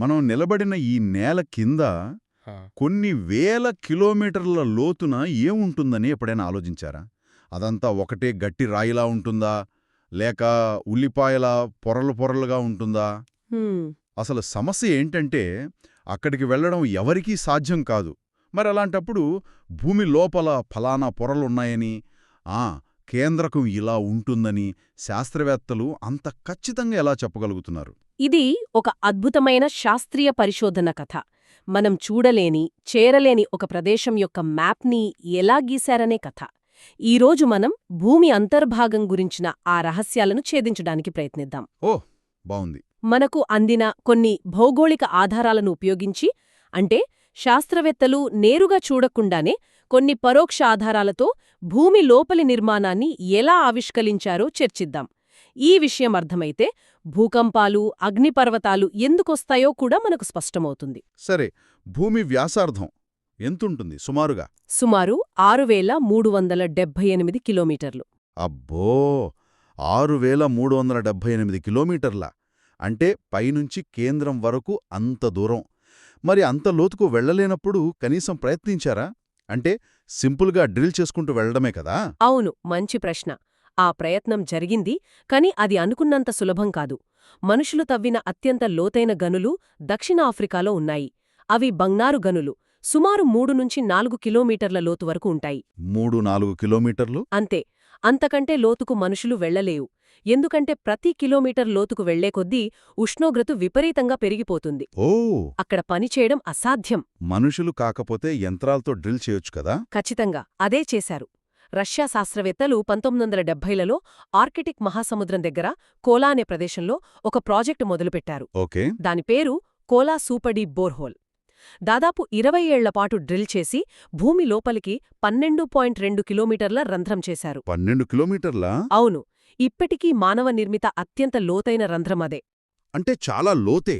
మనం నిలబడిన ఈ నేల కింద. కొన్ని వేల కిలోమీటర్ల లోతున ఏముంటుందని ఎప్పుడైనా ఆలోచించారా? అదంతా ఒకటే గట్టి రాయిలా ఉంటుందా? లేక ఉల్లిపాయల పొరలు పొరలుగా ఉంటుందా? అసలు సమస్య ఏంటంటే అక్కడికి వెళ్ళడం ఎవరికీ సాధ్యం కాదు. మరి అలాంటప్పుడు భూమి లోపల ఫలానా పొరలున్నాయని ఆ కేంద్రకం ఇలా ఉంటుందని శాస్త్రవేత్తలు అంత ఖచ్చితంగా ఎలా చెప్పగలుగుతున్నారు? ఇది ఒక అద్భుతమైన శాస్త్రీయ పరిశోధన కథ. మనం చూడలేని చేరలేని ఒక ప్రదేశం యొక్క మ్యాప్ని ఎలా గీశారనే కథ. ఈరోజు మనం భూమి అంతర్భాగం గురించిన ఆ రహస్యాలను ఛేదించడానికి ప్రయత్నిద్దాం. ఓ బావుంది. మనకు అందిన కొన్ని భౌగోళిక ఆధారాలను ఉపయోగించి అంటే శాస్త్రవేత్తలు నేరుగా చూడకుండానే కొన్ని పరోక్ష ఆధారాలతో భూమి లోపలి నిర్మాణాన్ని ఎలా ఆవిష్కరించారో చర్చిద్దాం. ఈ విషయం అర్థమైతే భూకంపాలు అగ్నిపర్వతాలు ఎందుకొస్తాయో కూడా మనకు స్పష్టమవుతుంది. సరే భూమి వ్యాసార్థం ఎంతుంటుంది సుమారుగా? సుమారు ఆరు వేల మూడు వందల డెబ్బై ఎనిమిది కిలోమీటర్లు. అబ్బో! ఆరు వేల మూడు వందల డెబ్భై ఎనిమిది కిలోమీటర్ల. అంటే పైనుంచి కేంద్రం వరకు అంత దూరం. మరి అంత లోతుకు వెళ్ళలేనప్పుడు కనీసం ప్రయత్నించారా? అంటే సింపుల్గా డ్రిల్ చేసుకుంటూ వెళ్ళడమే కదా? అవును మంచి ప్రశ్న. ఆ ప్రయత్నం జరిగింది కాని అది అనుకున్నంత సులభం కాదు. మనుషులు తవ్విన అత్యంత లోతైన గనులు దక్షిణాఫ్రికాలో ఉన్నాయి. అవి బంగ్నారు గనులు. సుమారు మూడు నుంచి నాలుగు కిలోమీటర్ల లోతు వరకు ఉంటాయి. మూడు నాలుగు కిలోమీటర్లు? అంతే. అంతకంటే లోతుకు మనుషులు వెళ్ళలేవు ఎందుకంటే ప్రతి కిలోమీటర్ లోతుకు వెళ్ళే కొద్దీ ఉష్ణోగ్రత విపరీతంగా పెరిగిపోతుంది. ఓ! అక్కడ పనిచేయడం అసాధ్యం. మనుషులు కాకపోతే యంత్రాలతో డ్రిల్ చేయొచ్చు కదా? ఖచ్చితంగా. అదే చేశారు. రష్యా శాస్త్రవేత్తలు పంతొమ్మిది వందల డెబ్బైలలో ఆర్కిటిక్ మహాసముద్రం దగ్గర కోలా అనే ప్రదేశంలో ఒక ప్రాజెక్టు మొదలుపెట్టారు. ఓకే. దాని పేరు కోలా సూపడీ బోర్హోల్. దాదాపు ఇరవై ఏళ్ళపాటు డ్రిల్ చేసి భూమి లోపలికి పన్నెండు పాయింట్ రెండు కిలోమీటర్ల రంధ్రం చేశారు. పన్నెండు కిలోమీటర్లా? అవును. ఇప్పటికీ మానవ నిర్మిత అత్యంత లోతైన రంధ్రమదే అంటే చాలా లోతే.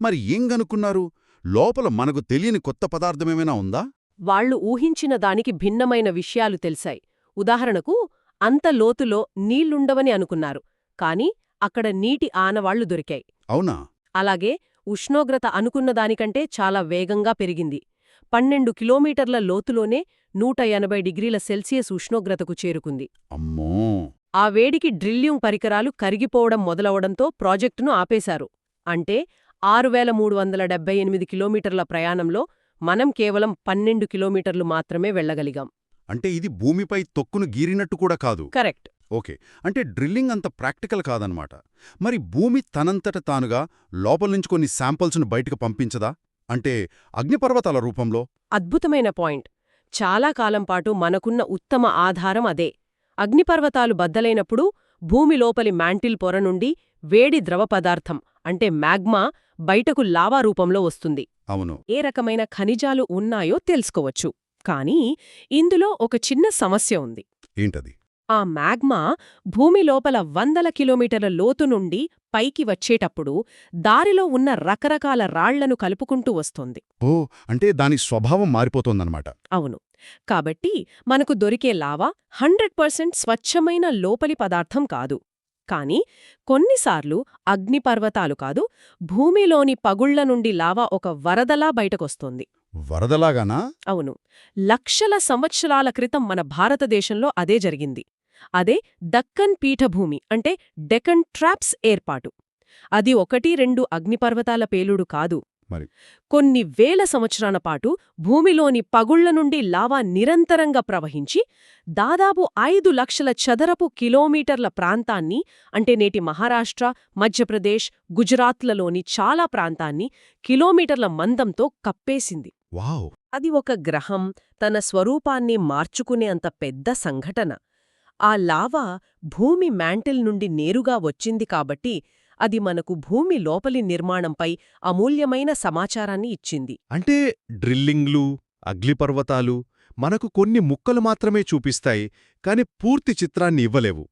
మరి ఏం గనుక్కున్నారు? లోపల మనకు తెలియని కొత్త పదార్థమేమైనా ఉందా? వాళ్ళు ఊహించిన దానికి భిన్నమైన విషయాలు తెలిసాయి. ఉదాహరణకు అంత లోతులో నీళ్ళుండవని అనుకున్నారు కాని అక్కడ నీటి ఆనవాళ్ళు దొరికాయి. అవునా? అలాగే ఉష్ణోగ్రత అనుకున్న దానికంటే చాలా వేగంగా పెరిగింది. పన్నెండు కిలోమీటర్ల లోతులోనే నూట ఎనభై డిగ్రీల సెల్సియస్ ఉష్ణోగ్రతకు చేరుకుంది. అమ్మో! ఆ వేడికి డ్రిల్లింగ్ పరికరాలు కరిగిపోవడం మొదలవడంతో ప్రాజెక్టును ఆపేశారు. అంటే ఆరు వేల మూడు వందల డెబ్బై ఎనిమిది కిలోమీటర్ల ప్రయాణంలో మనం కేవలం పన్నెండు కిలోమీటర్లు మాత్రమే వెళ్ళగలిగాం. అంటే ఇది భూమిపై తొక్కును గీరినట్టు కూడా కాదు. కరెక్ట్. ఓకే. అంటే డ్రిల్లింగ్ అంత ప్రాక్టికల్ కాదనమాట. మరి భూమి తనంతట తానుగా లోపల్నుంచి కొన్ని శాంపిల్స్ను బయటకు పంపించదా? అంటే అగ్నిపర్వతాల రూపంలో? అద్భుతమైన పాయింట్. చాలా కాలం పాటు మనకున్న ఉత్తమ ఆధారం అదే. అగ్నిపర్వతాలు బద్దలైనప్పుడు భూమి లోపలి మ్యాంటిల్ పొర నుండి వేడి ద్రవ పదార్థం అంటే మ్యాగ్మా బయటకు లావా రూపంలో వస్తుంది. అవును. ఏ రకమైన ఖనిజాలు ఉన్నాయో తెలుసుకోవచ్చు. కానీ ఇందులో ఒక చిన్న సమస్య ఉంది. ఏంటది? ఆ మ్యాగ్మా భూమి లోపల వందల కిలోమీటర్ల లోతు నుండి పైకి వచ్చేటప్పుడు దారిలో ఉన్న రకరకాల రాళ్ళను కలుపుకుంటూ వస్తోంది. ఓ అంటే దాని స్వభావం మారిపోతోందన్నమాట. అవును. కాబట్టి మనకు దొరికే లావా హండ్రెడ్ పర్సెంట్ స్వచ్ఛమైన లోపలి పదార్థం కాదు. కాని కొన్నిసార్లు అగ్నిపర్వతాలు కాదు భూమిలోని పగుళ్ళ నుండి లావా ఒక వరదలా బయటకొస్తోంది. వరదలాగానా? అవును. లక్షల సంవత్సరాల క్రితం మన భారతదేశంలో అదే జరిగింది. అదే దక్కన్ పీఠభూమి అంటే డెకన్ ట్రాప్స్ ఏర్పాటు. అది ఒకటి రెండు అగ్నిపర్వతాల పేలుడు కాదు. మరి? కొన్ని వేల సంవత్సరాల పాటు భూమిలోని పగుళ్ళ నుండి లావా నిరంతరంగా ప్రవహించి దాదాపు ఐదు లక్షల చదరపు కిలోమీటర్ల ప్రాంతాన్ని అంటే నేటి మహారాష్ట్ర మధ్యప్రదేశ్ గుజరాత్లలోని చాలా ప్రాంతాన్ని కిలోమీటర్ల మందంతో కప్పేసింది. వావ్! అది ఒక గ్రహం తన స్వరూపాన్ని మార్చుకునే అంత పెద్ద సంఘటన. ఆ లావా భూమి మ్యాంటిల్ నుండి నేరుగా వచ్చింది కాబట్టి అది మనకు భూమి లోపలి నిర్మాణంపై అమూల్యమైన సమాచారాన్ని ఇచ్చింది. అంటే డ్రిల్లింగ్లు అగ్నిపర్వతాలు మనకు కొన్ని ముక్కలు మాత్రమే చూపిస్తాయి కాని పూర్తి చిత్రాన్ని ఇవ్వలేవు.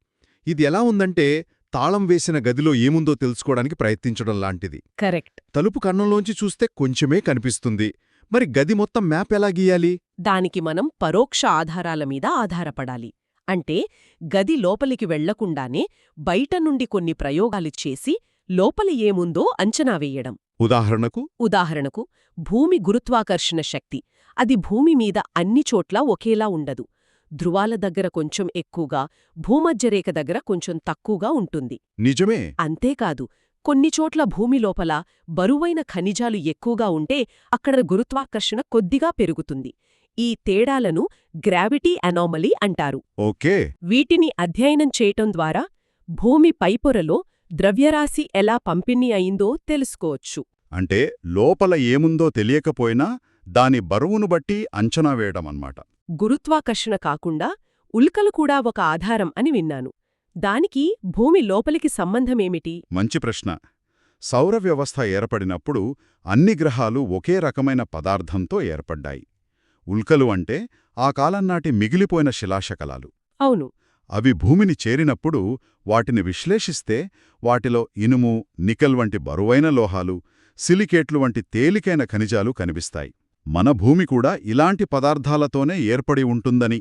ఇది ఎలా ఉందంటే తాళం వేసిన గదిలో ఏముందో తెలుసుకోవడానికి ప్రయత్నించడం లాంటిది. కరెక్ట్. తలుపు కన్నంలోంచి చూస్తే కొంచెమే కనిపిస్తుంది. మరి గది మొత్తం మ్యాప్ ఎలా గీయాలి? దానికి మనం పరోక్ష ఆధారాల మీద ఆధారపడాలి. అంటే గది లోపలికి వెళ్ళకుండానే బయట నుండి కొన్ని ప్రయోగాలు చేసి లోపలి ఏముందో అంచనా వేయడం. ఉదాహరణకు? ఉదాహరణకు భూమి గురుత్వాకర్షణ శక్తి. అది భూమి మీద అన్ని చోట్ల ఒకేలా ఉండదు. ధృవాల దగ్గర కొంచెం ఎక్కువగా భూమధ్యరేఖ దగ్గర కొంచెం తక్కువగా ఉంటుంది. నిజమే. అంతేకాదు కొన్ని చోట్ల భూమి లోపల బరువైన ఖనిజాలు ఎక్కువగా ఉంటే అక్కడ గురుత్వాకర్షణ కొద్దిగా పెరుగుతుంది. ఈ తేడాలను గ్రావిటీ అనామలీ అంటారు. ఓకే. వీటిని అధ్యయనం చేయటం ద్వారా భూమి పైపొరలో ద్రవ్యరాశి ఎలా పంపిణీ అయిందో తెలుసుకోవచ్చు. అంటే లోపల ఏముందో తెలియకపోయినా దాని బరువును బట్టి అంచనా వేయడమన్నమాట గురుత్వాకర్షణ కాకుండా ఉల్కలు కూడా ఒక ఆధారం అని విన్నాను. దానికి భూమి లోపలికి సంబంధమేమిటి? మంచి ప్రశ్న. సౌర వ్యవస్థ ఏర్పడినప్పుడు అన్ని గ్రహాలు ఒకే రకమైన పదార్థంతో ఏర్పడ్డాయి. ఉల్కలు అంటే ఆ కాలంనాటి మిగిలిపోయిన శిలాశకలాలు. అవును. అవి భూమిని చేరినప్పుడు వాటిని విశ్లేషిస్తే వాటిలో ఇనుము నికెల్ వంటి బరువైన లోహాలు సిలికేట్లు వంటి తేలికైన ఖనిజాలు కనిపిస్తాయి. మన భూమి కూడా ఇలాంటి పదార్థాలతోనే ఏర్పడి ఉంటుందని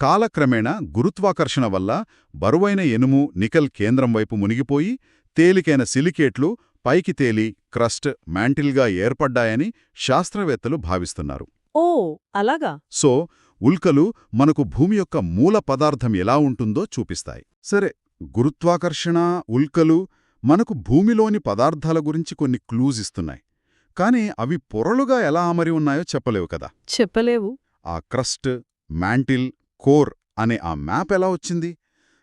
కాలక్రమేణా గురుత్వాకర్షణ వల్ల బరువైన ఎనుము నికెల్ కేంద్రం వైపు మునిగిపోయి తేలికైన సిలికేట్లు పైకి తేలి క్రస్ట్ మ్యాంటిల్గా ఏర్పడ్డాయని శాస్త్రవేత్తలు భావిస్తున్నారు. ఓ అలాగా. సో ఉల్కలు మనకు భూమి యొక్క మూల పదార్థం ఎలా ఉంటుందో చూపిస్తాయి. సరే గురుత్వాకర్షణ ఉల్కలు మనకు భూమిలోని పదార్థాల గురించి కొన్ని క్లూజ్ ఇస్తున్నాయి. కానీ అవి పొరలుగా ఎలా అమరి ఉన్నాయో చెప్పలేవు కదా. చెప్పలేవు. ఆ క్రస్ట్ మ్యాంటిల్ కోర్ అనే ఆ మ్యాప్ ఎలా వచ్చింది?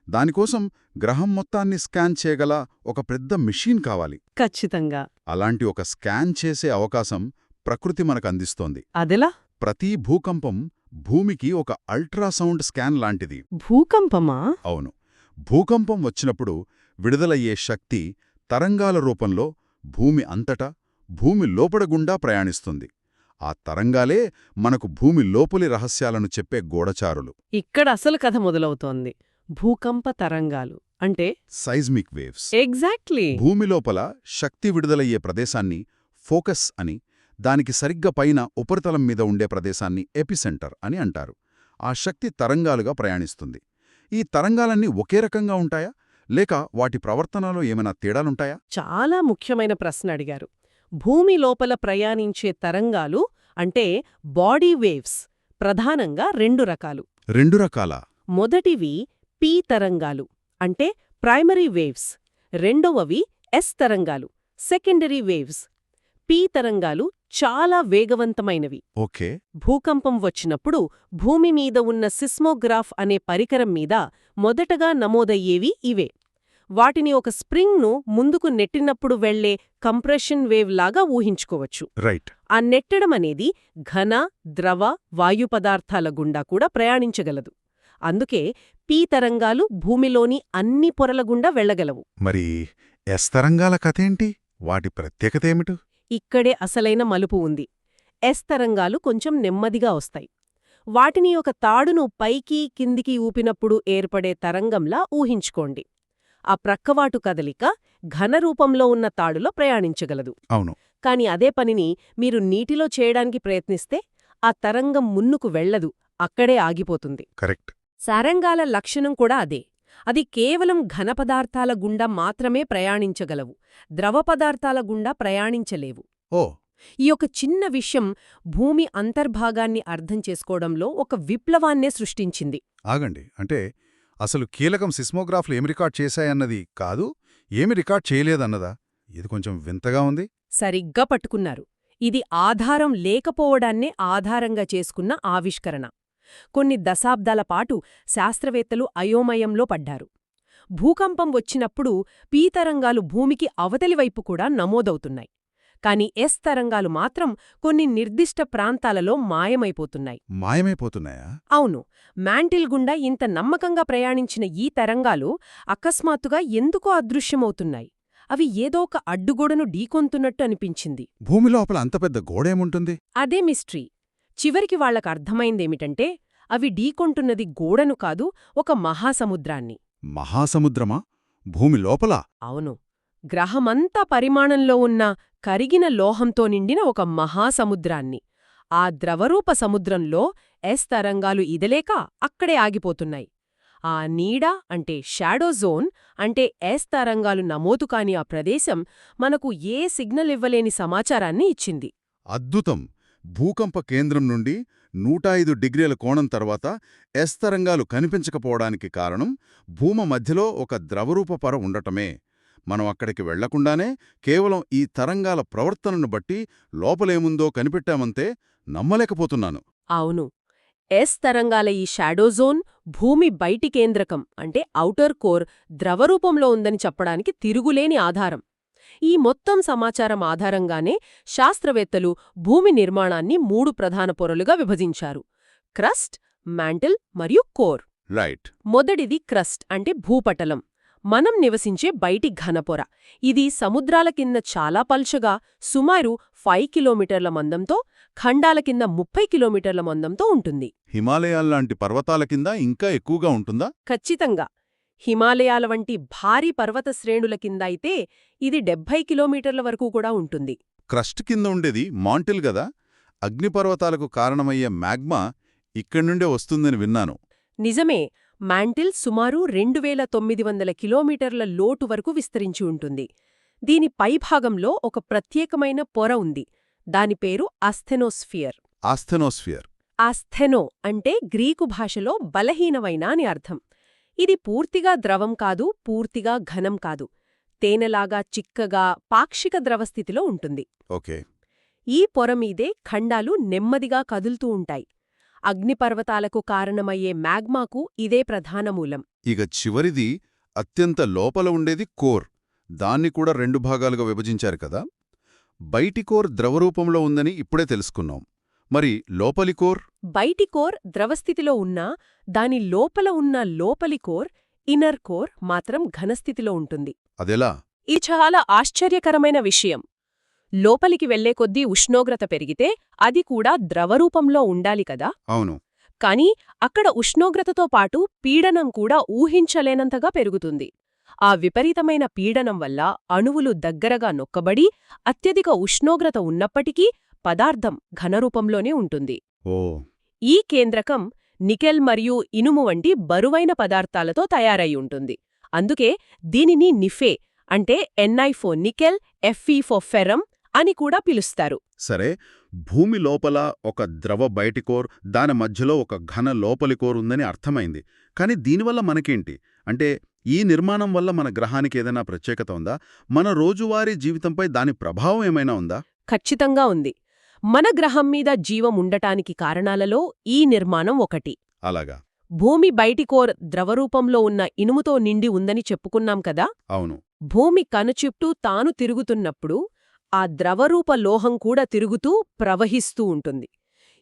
దానికోసం గ్రహం మొత్తాన్ని స్కాన్ చేయగల ఒక పెద్ద మిషీన్ కావాలి. ఖచ్చితంగా. అలాంటి ఒక స్కాన్ చేసే అవకాశం ప్రకృతి మనకు అందిస్తోంది అదెలా? ప్రతి భూకంపం భూమికి ఒక అల్ట్రాసౌండ్ స్కాన్ లాంటిది. భూకంపమా? అవును. భూకంపం వచ్చినప్పుడు విడుదలయ్యే శక్తి తరంగాల రూపంలో భూమి అంతటా భూమి లోపడ గుండా ప్రయాణిస్తుంది. ఆ తరంగాలే మనకు భూమి లోపలి రహస్యాలను చెప్పే గోడచారులు. ఇక్కడ అసలు కథ మొదలవుతోంది. భూకంప తరంగాలు. అంటే? Seismic waves. ఎగ్జాక్ట్లీ. భూమి లోపల శక్తి విడుదలయ్యే ప్రదేశాన్ని ఫోకస్ అని దానికి సరిగ్గా పైన ఉపరితలం మీద ఉండే ప్రదేశాన్ని ఎపిసెంటర్ అని అంటారు. ఆ శక్తి తరంగాలుగా ప్రయాణిస్తుంది. ఈ తరంగాలన్నీ ఒకే రకంగా ఉంటాయా? లేక వాటి ప్రవర్తనలో ఏమైనా తేడాలుంటాయా? చాలా ముఖ్యమైన ప్రశ్న అడిగారు. భూమి లోపల ప్రయాణించే తరంగాలు అంటే బాడీ వేవ్స్ ప్రధానంగా రెండు రకాలు. రెండు రకాల? మొదటివి పీ తరంగాలు అంటే ప్రైమరీ వేవ్స్ రెండవవి ఎస్ తరంగాలు సెకండరీ వేవ్స్. పీ తరంగాలు చాలా వేగవంతమైనవి. ఓకే. భూకంపం వచ్చినప్పుడు భూమి మీద ఉన్న సిస్మోగ్రాఫ్ అనే పరికరం మీద మొదటగా నమోదయ్యేవి ఇవే. వాటిని ఒక స్ప్రింగ్ను ముందుకు నెట్టినప్పుడు వెళ్ళే కంప్రెషన్ వేవ్ లాగా ఊహించుకోవచ్చు. రైట్. ఆ నెట్టడం అనేది ఘన ద్రవ వాయు పదార్థాల గుండా కూడా ప్రయాణించగలదు. అందుకే పీ తరంగాలు భూమిలోని అన్ని పొరల గుండా వెళ్ళగలవు మరి ఎస్ తరంగాల కథేంటి వాటి ప్రత్యేకతేమిటి ఇక్కడే అసలైన మలుపు ఉంది. ఎస్ తరంగాలు కొంచెం నెమ్మదిగా వస్తాయి. వాటిని ఒక తాడును పైకి కిందికి ఊపినప్పుడు ఏర్పడే తరంగంలా ఊహించుకోండి. ఆ ప్రక్కవాటు కదలిక ఘనరూపంలో ఉన్న తాడులో ప్రయాణించగలదు. అవును. కాని అదే పనిని మీరు నీటిలో చేయడానికి ప్రయత్నిస్తే ఆ తరంగం మున్నుకు వెళ్ళదు అక్కడే ఆగిపోతుంది. కరెక్ట్. సారంగాల లక్షణం కూడా అదే. అది కేవలం ఘనపదార్థాల గుండా మాత్రమే ప్రయాణించగలవు. ద్రవ పదార్థాల గుండా ప్రయాణించలేవు. ఓ. ఈ ఒక చిన్న విషయం భూమి అంతర్భాగాన్ని అర్థం చేసుకోవడంలో ఒక విప్లవాన్నే సృష్టించింది. ఆగండి. అంటే అసలు కీలకం సిస్మోగ్రాఫ్లు ఏమి రికార్డ్ చేశాయన్నది కాదు ఏమి రికార్డ్ చేయలేదన్నదా? ఇది కొంచెం వింతగా ఉంది. సరిగ్గా పట్టుకున్నారు. ఇది ఆధారం లేకపోవడాన్నే ఆధారంగా చేసుకున్న ఆవిష్కరణ. కొన్ని దశాబ్దాల పాటు శాస్త్రవేత్తలు అయోమయంలో పడ్డారు. భూకంపం వచ్చినప్పుడు పీ తరంగాలు భూమికి అవతలివైపు కూడా నమోదవుతున్నాయి. కాని ఎస్ తరంగాలు మాత్రం కొన్ని నిర్దిష్ట ప్రాంతాలలో మాయమైపోతున్నాయి. మాయమైపోతున్నాయా? అవును. మ్యాంటిల్ గుండా ఇంత నమ్మకంగా ప్రయాణించిన ఈ తరంగాలు అకస్మాత్తుగా ఎందుకో అదృశ్యమవుతున్నాయి. అవి ఏదో ఒక అడ్డుగోడను ఢీకొంతున్నట్టు అనిపించింది. భూమి లోపల అంత పెద్ద గోడేముంటుంది అదే మిస్ట్రీ. చివరికి వాళ్ళకు అర్థమైందేమిటంటే అవి ఢీకొంటున్నది గోడను కాదు ఒక మహాసముద్రాన్ని. మహాసముద్రమా? భూమి లోపల? అవును. గ్రహమంతా పరిమాణంలో ఉన్న కరిగిన లోహంతో నిండిన ఒక మహాసముద్రాన్ని. ఆ ద్రవరూప సముద్రంలో ఎస్ తరంగాలు ఇదలేక అక్కడే ఆగిపోతున్నాయి. ఆ నీడ అంటే షాడో జోన్ అంటే ఎస్ తరంగాలు నమోదు కాని ఆ ప్రదేశం మనకు ఏ సిగ్నల్ ఇవ్వలేని సమాచారాన్ని ఇచ్చింది. అద్భుతం! భూకంప కేంద్రం నుండి నూట ఐదు డిగ్రీల కోణం తర్వాత ఎస్ తరంగాలు కనిపించకపోవడానికి కారణం భూమ మధ్యలో ఒక ద్రవరూప పొర ఉండటమే. మనం అక్కడికి వెళ్ళకుండానే కేవలం ఈ తరంగాల ప్రవర్తనను బట్టి లోపలేముందో కనిపెట్టామంతే నమ్మలేకపోతున్నాను. అవును. ఎస్ తరంగాల ఈ షాడో జోన్ భూమి బయటి కేంద్రకం అంటే ఔటర్ కోర్ ద్రవరూపంలో ఉందని చెప్పడానికి తిరుగులేని ఆధారం. ఈ మొత్తం సమాచారం ఆధారంగానే శాస్త్రవేత్తలు భూమి నిర్మాణాన్ని మూడు ప్రధాన పొరలుగా విభజించారు. క్రస్ట్ మ్యాంటిల్ మరియు కోర్. రైట్ మొదటిది క్రస్ట్ అంటే భూపటలం. మనం నివసించే బయటి ఘనపొర ఇది సముద్రాల కింద చాలా పల్చగా సుమారు ఫైవ్ కిలోమీటర్ల మందంతో ఖండాల కింద ముప్పై కిలోమీటర్ల మందంతో ఉంటుంది. హిమాలయాల్లాంటి పర్వతాల కింద ఇంకా ఎక్కువగా ఉంటుందా? ఖచ్చితంగా. హిమాలయాల వంటి భారీ పర్వత శ్రేణుల కింద అయితే ఇది డెబ్భై కిలోమీటర్ల వరకు కూడా ఉంటుంది. క్రస్ట్ కింద ఉండేది మాంటిల్ గదా. అగ్నిపర్వతాలకు కారణమయ్యే మ్యాగ్మా ఇక్కడి నుండే వస్తుందని విన్నాను. నిజమే మ్యాంటిల్ సుమారు రెండు వేల తొమ్మిది వందల కిలోమీటర్ల లోటు వరకు విస్తరించి ఉంటుంది. దీని పైభాగంలో ఒక ప్రత్యేకమైన పొర ఉంది. దాని పేరు అస్థెనోస్ఫియర్ ఆస్థెనోస్ఫియర్. ఆస్థెనో అంటే గ్రీకు భాషలో బలహీనమైన అని అర్థం. ఇది పూర్తిగా ద్రవం కాదు పూర్తిగా ఘనం కాదు. తేనెలాగా చిక్కగా పాక్షిక ద్రవస్థితిలో ఉంటుంది. ఓకే. ఈ పొరమీదే ఖండాలు నెమ్మదిగా కదులుతూ ఉంటాయి. అగ్నిపర్వతాలకు కారణమయ్యే మ్యాగ్మాకు ఇదే ప్రధాన మూలం. ఇక చివరిది అత్యంత లోపల ఉండేది కోర్. దాన్ని కూడా రెండు భాగాలుగా విభజించారు కదా. బయటి కోర్ ద్రవరూపంలో ఉందని ఇప్పుడే తెలుసుకున్నాం. మరి లోపలి కోర్? బయటి కోర్ ద్రవస్థితిలో ఉన్నా దాని లోపల ఉన్న లోపలి కోర్ ఇన్నర్ కోర్ మాత్రం ఘనస్థితిలో ఉంటుంది. అదెలా? ఇది చాలా ఆశ్చర్యకరమైన విషయం. లోపలికి వెళ్ళే కొద్దీ ఉష్ణోగ్రత పెరిగితే అది కూడా ద్రవరూపంలో ఉండాలి కదా? అవును. కాని అక్కడ ఉష్ణోగ్రతతో పాటు పీడనం కూడా ఊహించలేనంతగా పెరుగుతుంది. ఆ విపరీతమైన పీడనం వల్ల అణువులు దగ్గరగా నొక్కబడి అత్యధిక ఉష్ణోగ్రత ఉన్నప్పటికీ పదార్థం ఘనరూపంలోనే ఉంటుంది. ఈ కేంద్రకం నికెల్ మరియు ఇనుము వంటి బరువైన పదార్థాలతో తయారై ఉంటుంది. అందుకే దీనిని నిఫే అంటే ఎన్ఐ ఫో నికెల్ ఎఫ్ఈ ఫో ఫెరం అని కూడా పిలుస్తారు. సరే భూమి లోపల ఒక ద్రవ బయటి కోర్ దాని మధ్యలో ఒక ఘన లోపలి కోర్ ఉందని అర్థమైంది. కానీ దీనివల్ల మనకేంటి? అంటే ఈ నిర్మాణం వల్ల మన గ్రహానికి ఏదైనా ప్రత్యేకత ఉందా? మన రోజువారీ జీవితంపై దాని ప్రభావం ఏమైనా ఉందా? ఖచ్చితంగా ఉంది. మన గ్రహం మీద జీవం ఉండటానికి కారణాలలో ఈ నిర్మాణం ఒకటి. అలాగా. భూమి బయటి కోర్ ద్రవరూపంలో ఉన్న ఇనుముతో నిండి ఉందని చెప్పుకున్నాం కదా? అవును. భూమి కనుచుట్టూ తాను తిరుగుతున్నప్పుడు ఆ ద్రవరూప లోహం కూడా తిరుగుతూ ప్రవహిస్తూ ఉంటుంది.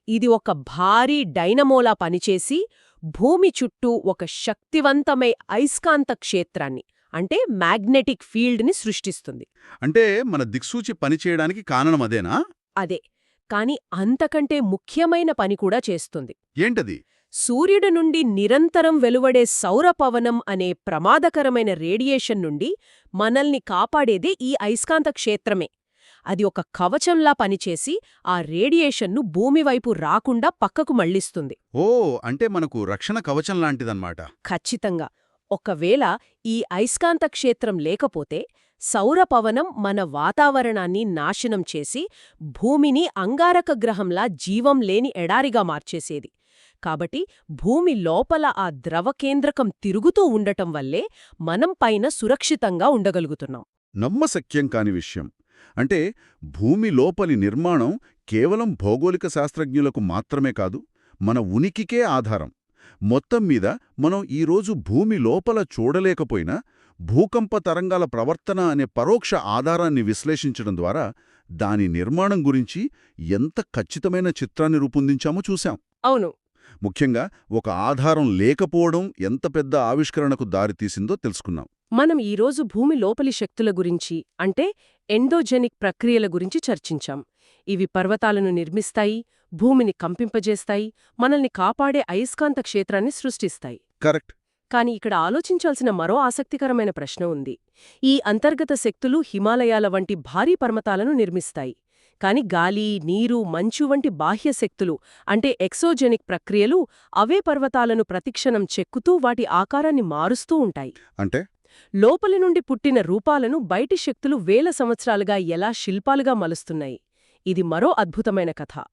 ఇది ఒక భారీ డైనమోలా పనిచేసి భూమి చుట్టూ ఒక శక్తివంతమై అయస్కాంత క్షేత్రాన్ని అంటే మ్యాగ్నెటిక్ ఫీల్డ్ని సృష్టిస్తుంది. అంటే మన దిక్సూచి పనిచేయడానికి కారణం అదేనా? అదే. కాని అంతకంటే ముఖ్యమైన పని కూడా చేస్తుంది. ఏంటది? సూర్యుడి నుండి నిరంతరం వెలువడే సౌరపవనం అనే ప్రమాదకరమైన రేడియేషన్ నుండి మనల్ని కాపాడేదే ఈ అయస్కాంత క్షేత్రమే. అది ఒక కవచంలా పనిచేసి ఆ రేడియేషన్ను భూమివైపు రాకుండా పక్కకు మళ్ళిస్తుంది ఓ అంటే మనకు రక్షణ కవచం లాంటిదన్నమాట. ఖచ్చితంగా. ఒకవేళ ఈ అయస్కాంత క్షేత్రం లేకపోతే సౌరపవనం మన వాతావరణాన్ని నాశనం చేసి భూమిని అంగారక గ్రహంలా జీవం లేని ఎడారిగా మార్చేసేది. కాబట్టి భూమి లోపల ఆ ద్రవకేంద్రకం తిరుగుతూ ఉండటం వల్లే మనం పైన సురక్షితంగా ఉండగలుగుతున్నాం. నమ్మశక్యం కాని విషయం. అంటే భూమి లోపలి నిర్మాణం కేవలం భౌగోళిక శాస్త్రజ్ఞులకు మాత్రమే కాదు మన ఉనికికే ఆధారం. మొత్తం మీద మనం ఈరోజు భూమి లోపల చూడలేకపోయినా భూకంప తరంగాల ప్రవర్తన అనే పరోక్ష ఆధారాన్ని విశ్లేషించడం ద్వారా దాని నిర్మాణం గురించి ఎంత ఖచ్చితమైన చిత్రాన్ని రూపొందించామో చూశాం. అవును. ముఖ్యంగా ఒక ఆధారం లేకపోవడం ఎంత పెద్ద ఆవిష్కరణకు దారితీసిందో తెలుసుకున్నాం. మనం ఈరోజు భూమి లోపలి శక్తుల గురించి అంటే ఎండోజెనిక్ ప్రక్రియల గురించి చర్చించాం. ఇవి పర్వతాలను నిర్మిస్తాయి భూమిని కంపింపజేస్తాయి మనల్ని కాపాడే అయస్కాంత క్షేత్రాన్ని సృష్టిస్తాయి. కరెక్ట్. కాని ఇక్కడ ఆలోచించాల్సిన మరో ఆసక్తికరమైన ప్రశ్న ఉంది. ఈ అంతర్గత శక్తులు హిమాలయాల వంటి భారీ పర్వతాలను నిర్మిస్తాయి. కాని గాలి నీరు మంచు వంటి బాహ్య శక్తులు అంటే ఎక్సోజెనిక్ ప్రక్రియలు అవే పర్వతాలను ప్రతిక్షణం చెక్కుతూ వాటి ఆకారాన్ని మారుస్తూ ఉంటాయి. అంటే? లోపలి నుండి పుట్టిన రూపాలను బయటి శక్తులు వేల సంవత్సరాలుగా ఎలా శిల్పాలుగా మలుస్తున్నాయి? ఇది మరో అద్భుతమైన కథ.